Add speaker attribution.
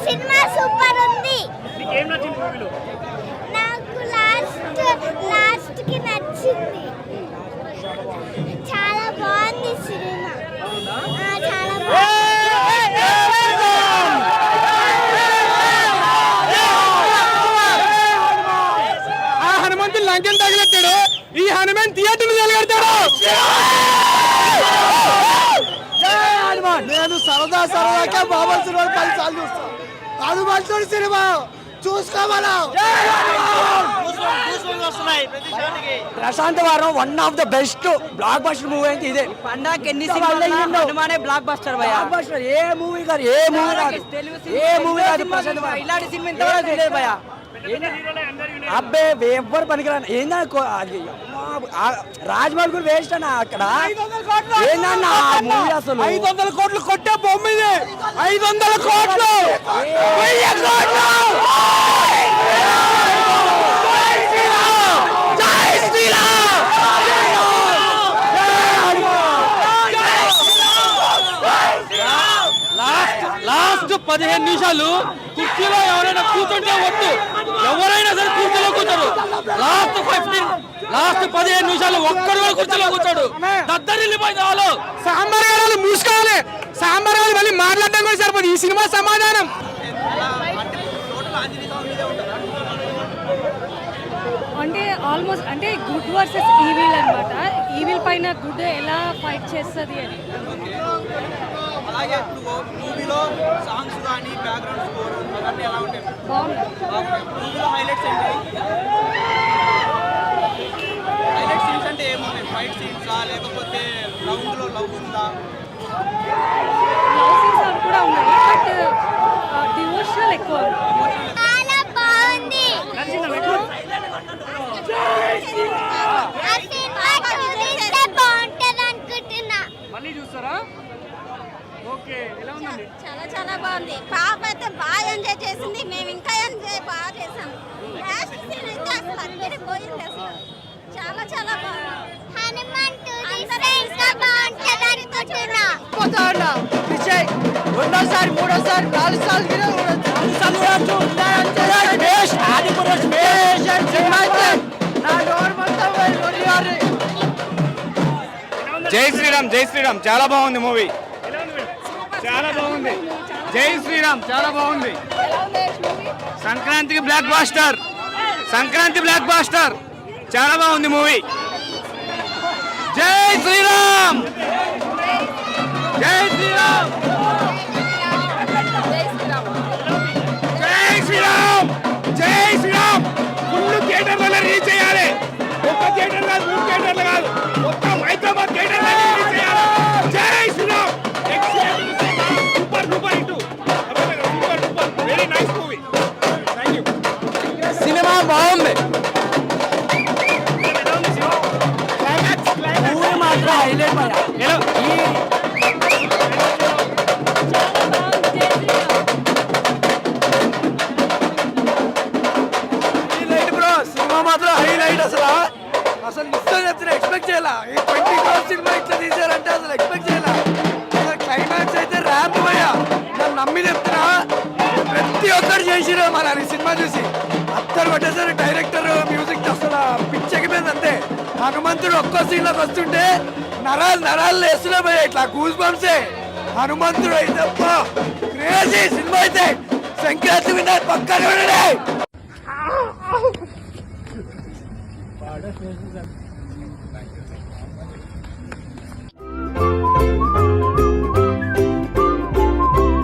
Speaker 1: Cinema super ఉంది.
Speaker 2: నీకేం నచ్చింది మూవీలో?
Speaker 1: నాకు లాస్ట్ లాస్ట్కి నచ్చింది చాలా బాగుంది సినిమా ఆ, చాలా
Speaker 3: ఆ లంకెన్ తగిలెట్టాడు ఈ హనుమాన్ థియేటర్ తగలెడతాడు నేను సరదా సరదాగా బాబా సినిమా పది సార్లు చూస్తాను హనుమంతుడు సినిమా చూసుకోవాలా ప్రశాంత్ వారం one of the best blockbuster movie అయితే ఇదే
Speaker 4: పండగకి ఎన్ని సినిమాలు. హనుమానే బ్లాక్ బస్టర్
Speaker 3: బ్లాక్ బస్టర్ ఏ మూవీ కాదు ఏ మూవీ కాదు. ఏ మూవీ కాదు ప్రశాంత్ వారం.
Speaker 4: ఇలాంటి సినిమా ఇంతవరకు భయ
Speaker 3: అబ్బే ఎవ్వరు పనికిరాను ఏందా రాజమౌళి కూడా వేస్ట్ అన్న అక్కడ? ఏందన్నా మూవీ అసలు? ఐదు వందల కోట్లు కొట్టే బొమ్మ ఇది. ఐదు వందల కోట్లు. లాస్ట్ పదిహేను నిమిషాలు కుర్చీలో ఎవరైనా కూర్చుంటే వద్దు. ఎవరైనా సరే కుర్చీలో కూర్చోరు. లాస్ట్ ఫిఫ్టీన్ లాస్ట్ పదిహేను నిమిషాలు ఒక్కడు కూడా కుర్చీలో కూర్చోడు. దద్దరిల్లిపోయింది వాళ్ళు. సాంబార్ గారు మూసుకోవాలి. సాంబార్ గారు మళ్ళీ మాట్లాడడం కూడా సరిపోదు. ఈ సినిమా సమాధానం.
Speaker 5: అంటే ఆల్మోస్ట్ అంటే గుడ్ వర్సెస్ ఈవిల్ అన్నమాట. ఈవిల్ పైన గుడ్ ఎలా ఫైట్ చేస్తుంది అని.
Speaker 6: అలాగే ఇప్పుడు మూవీలో సాంగ్స్ కానీ బ్యాక్గ్రౌండ్ స్కోర్ అవన్నీ ఎలా ఉంటాయి? మూవీలో హైలైట్స్ ఏంటి? హైలైట్ సీన్స్ అంటే ఏమున్నాయి ఫైట్ సీన్సా లేకపోతే లవ్లో లవ్ ఉందా?
Speaker 5: కూడా ఉన్నాయి బట్ డివోషనల్ ఎక్కువ ఉంది
Speaker 1: చాలా బాగుంది
Speaker 2: నచ్చిందా మీకు
Speaker 1: ఆ సినిమా చూస్తే బాగుంటది అనుకుంటున్నా
Speaker 2: మళ్ళీ చూస్తారా ఓకే ఎలా ఉందండి
Speaker 7: చాలా చాలా బాగుంది. పాప అయితే బాగా ఎంజాయ్ చేసింది. మేము ఇంకా ఎంజాయ్ బాగా చేసాం. లాస్ట్ సీన్ అయితే అసలు అందరి పోయింది అసలు చాలా చాలా బాగుంది.
Speaker 1: హనుమాన్
Speaker 4: విజయ్ రెండోసారి మూడోసారి నాలుగు సార్లు.
Speaker 3: జై శ్రీరామ్ జై శ్రీరామ్. చాలా బాగుంది మూవీ. చాలా బాగుంది. జై శ్రీరామ్ చాలా బాగుంది. సంక్రాంతికి blockbuster. Sankranti blockbuster. చాలా బాగుంది మూవీ. జై శ్రీరామ్! జై శ్రీరామ్! జై శ్రీరామ్! జై శ్రీరామ్! ఫుల్ థియేటర్లలో రీచ్ చేయాలి. ఒక్క థియేటర్ కాదు మూడు థియేటర్లు కాదు. మొత్తం హైదరాబాద్ థియేటర్లో మాత్రం హైలైట్ అసలు. అసలు నిజం చెప్తున్నా ఎక్స్పెక్ట్ చేయాల? ఈ ట్వంటీ క్రోర్ సినిమా ఇట్లా తీసారంటే అసలు ఎక్స్పెక్ట్ చేయాల? అసలు క్లైమాక్స్ అయితే ర్యాంప్ పోయా నన్ను నమ్మి చెప్తున్నా ప్రతి ఒక్కరు చేసిరు మన ఈ సినిమా చూసి. అత్తరు కొట్టేసరి డైరెక్టర్ మ్యూజిక్ అసలు పిచ్చెక్కిపోయింది అంతే. హనుమంతుడు ఒక్కో సీన్లోకి వస్తుంటే నరాలు నరాలు వేస్తున్నా పోయా ఇట్లా గూస్ బంప్సే హనుమంతుడు అయితే క్రేజీ సినిమా అయితే. సంక్రాంతి విన్నారు పక్కన వినడే Ah, that's what